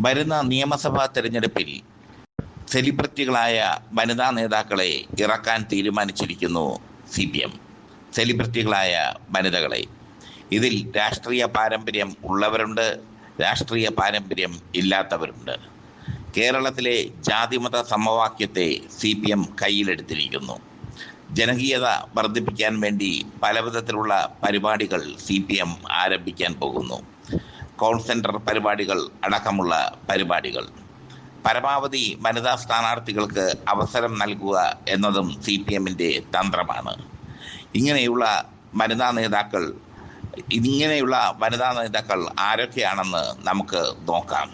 വരുന്ന നിയമസഭാ തെരഞ്ഞെടുപ്പിൽ സെലിബ്രിറ്റികളായ വനിതാ നേതാക്കളെ ഇറക്കാൻ തീരുമാനിച്ചിരിക്കുന്നു സി പി എം സെലിബ്രിറ്റികളായ വനിതകളെ. ഇതിൽ രാഷ്ട്രീയ പാരമ്പര്യം ഉള്ളവരുണ്ട് രാഷ്ട്രീയ പാരമ്പര്യം ഇല്ലാത്തവരുണ്ട്. കേരളത്തിലെ ജാതിമത സമവാക്യത്തെ സി പി എം കയ്യിലെടുത്തിരിക്കുന്നു. ജനകീയത വർദ്ധിപ്പിക്കാൻ വേണ്ടി പലവിധത്തിലുള്ള പരിപാടികൾ സി പി എം ആരംഭിക്കാൻ പോകുന്നു. കോൾ സെന്റർ പരിപാടികൾ അടക്കമുള്ള പരിപാടികൾ. പരമാവധി വനിതാ സ്ഥാനാർത്ഥികൾക്ക് അവസരം നൽകുക എന്നതും സി പി എമ്മിന്റെ തന്ത്രമാണ്. ഇങ്ങനെയുള്ള വനിതാ നേതാക്കൾ ഇങ്ങനെയുള്ള വനിതാ നേതാക്കൾ ആരൊക്കെയാണെന്ന് നമുക്ക് നോക്കാം.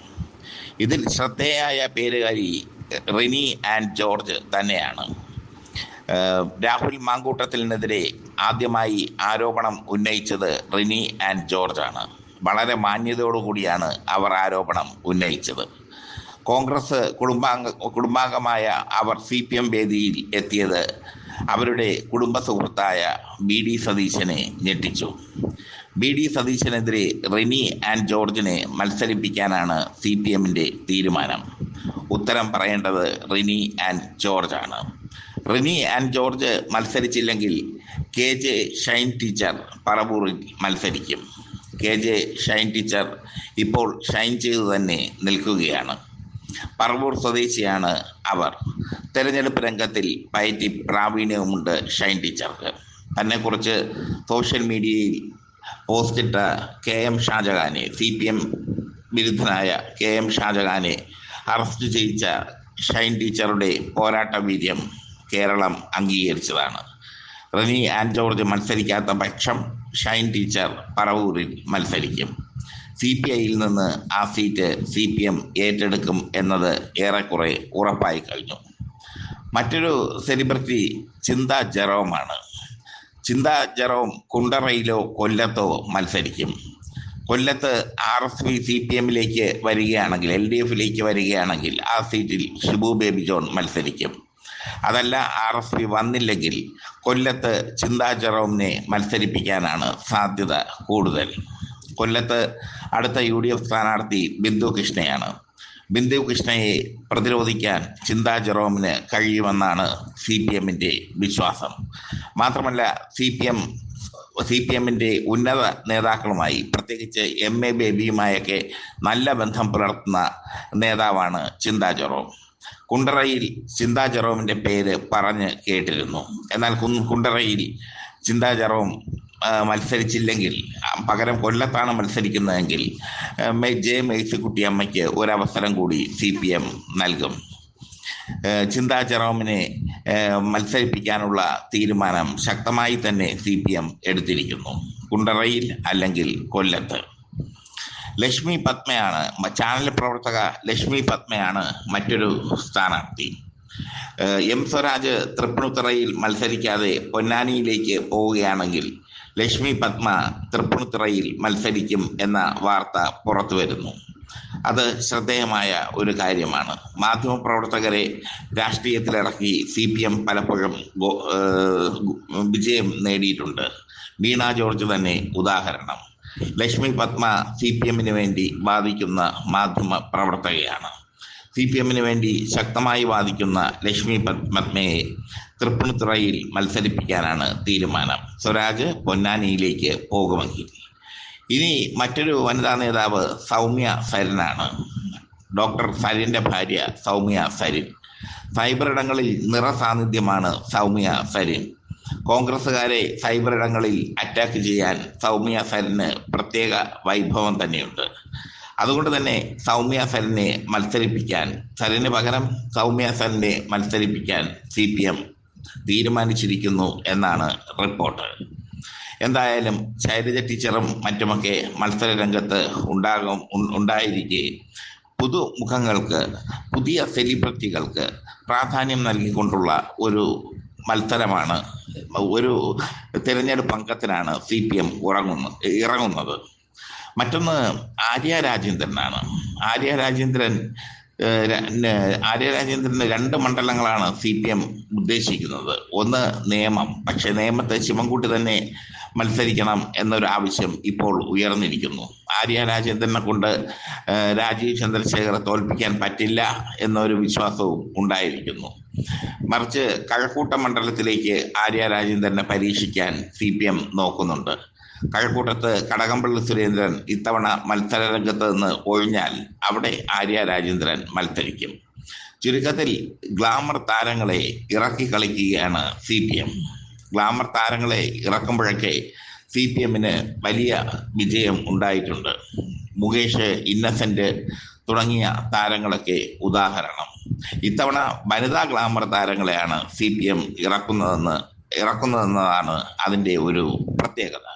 ഇതിൽ ശ്രദ്ധേയായ പേരുകാരി റിനി ആൻഡ് ജോർജ് തന്നെയാണ്. രാഹുൽ മാങ്കൂട്ടത്തിനെതിരെ ആദ്യമായി ആരോപണം ഉന്നയിച്ചത് റിനി ആൻഡ് ജോർജ് ആണ് വളരെ മാന്യതയോടുകൂടിയാണ് അവർ ആരോപണം ഉന്നയിച്ചത്. കോൺഗ്രസ് കുടുംബാംഗ കുടുംബാംഗമായ അവർ സി പി എം വേദിയിൽ എത്തിയത് അവരുടെ കുടുംബ സുഹൃത്തായ ബി ഡി സതീശനെ ഞെട്ടിച്ചു. ബി ഡി സതീശനെതിരെ റിനി ആൻഡ് ജോർജിനെ മത്സരിപ്പിക്കാനാണ് സി പി എമ്മിന്റെ തീരുമാനം. ഉത്തരം പറയേണ്ടത് റിനി ആൻഡ് ജോർജ് ആണ് റിനി ആൻഡ് ജോർജ് മത്സരിച്ചില്ലെങ്കിൽ കെ ജെ ഷൈൻ ടീച്ചർ പറവൂറിൽ മത്സരിക്കും. കെ ജെ ഷൈൻ ടീച്ചർ ഇപ്പോൾ ഷൈൻ ചെയ്തു തന്നെ നിൽക്കുകയാണ്. പറവൂർ സ്വദേശിയാണ് അവർ. തെരഞ്ഞെടുപ്പ് രംഗത്തിൽ പയറ്റി പ്രാവീണ്യവുമുണ്ട് ഷൈൻ ടീച്ചർക്ക്. തന്നെക്കുറിച്ച് സോഷ്യൽ മീഡിയയിൽ പോസ്റ്റിട്ട കെ എം ഷാജഹാനെ സി പി എം വിരുദ്ധനായ കെ എം ഷാജഹാനെ അറസ്റ്റ് ചെയ്യിച്ച ഷൈൻ ടീച്ചറുടെ പോരാട്ട വീര്യം കേരളം അംഗീകരിച്ചതാണ്. റിനി ആൻഡ് ജോർജ് മത്സരിക്കാത്ത പക്ഷം ഷൈൻ ടീച്ചർ പറവൂരിൽ മത്സരിക്കും. സി പി ഐയിൽ നിന്ന് ആ സീറ്റ് സി പി എം ഏറ്റെടുക്കും എന്നത് ഏറെക്കുറെ ഉറപ്പായി കഴിഞ്ഞു. മറ്റൊരു സെലിബ്രിറ്റി ചിന്ത ജെറോമാണ്. ചിന്ത ജെറോം കുണ്ടറയിലോ കൊല്ലത്തോ മത്സരിക്കും. കൊല്ലത്ത് R S P C P എമ്മിലേക്ക് വരികയാണെങ്കിൽ എൽ ഡി എഫിലേക്ക് വരികയാണെങ്കിൽ ആ സീറ്റിൽ ഷിബു ബേബി ജോൺ മത്സരിക്കും. അതല്ല ആർ എസ് പി വന്നില്ലെങ്കിൽ കൊല്ലത്ത് ചിന്താ ജെറോമിനെ മത്സരിപ്പിക്കാനാണ് സാധ്യത കൂടുതൽ. കൊല്ലത്ത് അടുത്ത യു ഡി എഫ് സ്ഥാനാർത്ഥി ബിന്ദു കൃഷ്ണയാണ്. ബിന്ദു കൃഷ്ണയെ പ്രതിരോധിക്കാൻ ചിന്താ ജെറോമിന് കഴിയുമെന്നാണ് സി പി എമ്മിന്റെ വിശ്വാസം. മാത്രമല്ല C P M C P എമ്മിന്റെ ഉന്നത നേതാക്കളുമായി പ്രത്യേകിച്ച് എം എ ബേബിയുമായൊക്കെ നല്ല ബന്ധം പുലർത്തുന്ന നേതാവാണ് ചിന്താ ജെറോം കുണ്ടറയിൽ ചിന്താ ജെറോമിന്റെ പേര് പറഞ്ഞ് കേട്ടിരുന്നു. എന്നാൽ കുണ്ടറയിൽ ചിന്താ ജെറോം മത്സരിച്ചില്ലെങ്കിൽ പകരം കൊല്ലത്താണ് മത്സരിക്കുന്നതെങ്കിൽ ജെ മേഴ്സിക്കുട്ടി അമ്മയ്ക്ക് ഒരവസരം കൂടി സി പി എം നൽകും. ചിന്താ ജെറോമിനെ മത്സരിപ്പിക്കാനുള്ള തീരുമാനം ശക്തമായി തന്നെ സി പി എം എടുത്തിരിക്കുന്നു. കുണ്ടറയിൽ അല്ലെങ്കിൽ കൊല്ലത്ത്. ലക്ഷ്മി പത്മയാണ്. ചാനൽ പ്രവർത്തക ലക്ഷ്മി പത്മയാണ് മറ്റൊരു സ്ഥാനാർത്ഥി. എം സ്വരാജ് തൃപ്പൂണിത്തുറയിൽ മത്സരിക്കാതെ പൊന്നാനിയിലേക്ക് പോവുകയാണെങ്കിൽ ലക്ഷ്മി പത്മ തൃപ്പൂണിത്തുറയിൽ മത്സരിക്കും എന്ന വാർത്ത പുറത്തു വരുന്നു. അത് ശ്രദ്ധേയമായ ഒരു കാര്യമാണ്. മാധ്യമപ്രവർത്തകരെ രാഷ്ട്രീയത്തിലിറക്കി സി പി എം പലപ്പോഴും വിജയം നേടിയിട്ടുണ്ട്. വീണ ജോർജ് തന്നെ ഉദാഹരണം. ലക്ഷ്മി പത്മ സി പി എമ്മിന് വേണ്ടി വാദിക്കുന്ന മാധ്യമ പ്രവർത്തകയാണ്. സി പി എമ്മിന് വേണ്ടി ശക്തമായി വാദിക്കുന്ന ലക്ഷ്മി പത്- പത്മയെ തൃപ്പൂണിത്തുറയിൽ മത്സരിപ്പിക്കാനാണ് തീരുമാനം. സ്വരാജ് പൊന്നാനിയിലേക്ക് പോകുമെങ്കിൽ. ഇനി മറ്റൊരു വനിതാ നേതാവ് സൗമ്യ സരിനാണ്. ഡോക്ടർ സരിന്റെ ഭാര്യ സൗമ്യ സരിൻ. സൈബർ ഇടങ്ങളിൽ നിറസാന്നിധ്യമാണ് സൗമ്യ സരിൻ. കോൺഗ്രസ്സുകാരെ സൈബർ ഇടങ്ങളിൽ അറ്റാക്ക് ചെയ്യാൻ സൗമ്യ സരന് പ്രത്യേക വൈഭവം തന്നെയുണ്ട്. അതുകൊണ്ട് തന്നെ സൗമ്യ സരനെ മത്സരിപ്പിക്കാൻ സരന് പകരം സൗമ്യ സരനെ മത്സരിപ്പിക്കാൻ സി പി എം തീരുമാനിച്ചിരിക്കുന്നു എന്നാണ് റിപ്പോർട്ട്. എന്തായാലും ശൈലജ ടീച്ചറും മറ്റുമൊക്കെ മത്സര രംഗത്ത് ഉണ്ടാകും ഉണ്ടായിരിക്കെ. പുതുമുഖങ്ങൾക്ക് പുതിയ സെലിബ്രിറ്റികൾക്ക് പ്രാധാന്യം നൽകിക്കൊണ്ടുള്ള ഒരു മത്സരമാണ് ഒരു തെരഞ്ഞെടുപ്പ് അംഗത്തിനാണ് സി പി എം ഉറങ്ങുന്നത് ഇറങ്ങുന്നത്. മറ്റൊന്ന് ആര്യ രാജേന്ദ്രനാണ്. ആര്യ രാജേന്ദ്രൻ ആര്യ രാജേന്ദ്രന് രണ്ട് മണ്ഡലങ്ങളാണ് സി പി എം ഉദ്ദേശിക്കുന്നത്. ഒന്ന് നിയമം പക്ഷെ നിയമത്തെ ശിവൻകുട്ടി തന്നെ മത്സരിക്കണം എന്നൊരു ആവശ്യം ഇപ്പോൾ ഉയർന്നിരിക്കുന്നു. ആര്യ രാജേന്ദ്രനെ കൊണ്ട് രാജീവ് ചന്ദ്രശേഖരെ തോൽപ്പിക്കാൻ പറ്റില്ല എന്നൊരു വിശ്വാസവും ഉണ്ടായിരിക്കുന്നു. മറിച്ച് കഴക്കൂട്ട മണ്ഡലത്തിലേക്ക് ആര്യ രാജേന്ദ്രനെ പരീക്ഷിക്കാൻ സി പി എം നോക്കുന്നുണ്ട്. കഴക്കൂട്ടത്ത് കടകംപള്ളി സുരേന്ദ്രൻ ഇത്തവണ മത്സര രംഗത്ത് നിന്ന് ഒഴിഞ്ഞാൽ അവിടെ ആര്യ രാജേന്ദ്രൻ മത്സരിക്കും. ചുരുക്കത്തിൽ ഗ്ലാമർ താരങ്ങളെ ഇറക്കി കളിക്കുകയാണ് സി പി എം. ഗ്ലാമർ താരങ്ങളെ ഇറക്കുമ്പോഴൊക്കെ സി പി എമ്മിന് വലിയ വിജയം ഉണ്ടായിട്ടുണ്ട്. മുകേഷ് ഇന്നസെന്റ് തുടങ്ങിയ താരങ്ങളൊക്കെ ഉദാഹരണം. ഇത്തവണ വനിതാ ഗ്ലാമർ താരങ്ങളെയാണ് സി പി എം ഇറക്കുന്നതെന്ന് ഇറക്കുന്നതെന്നതാണ് അതിന്റെ ഒരു പ്രത്യേകത.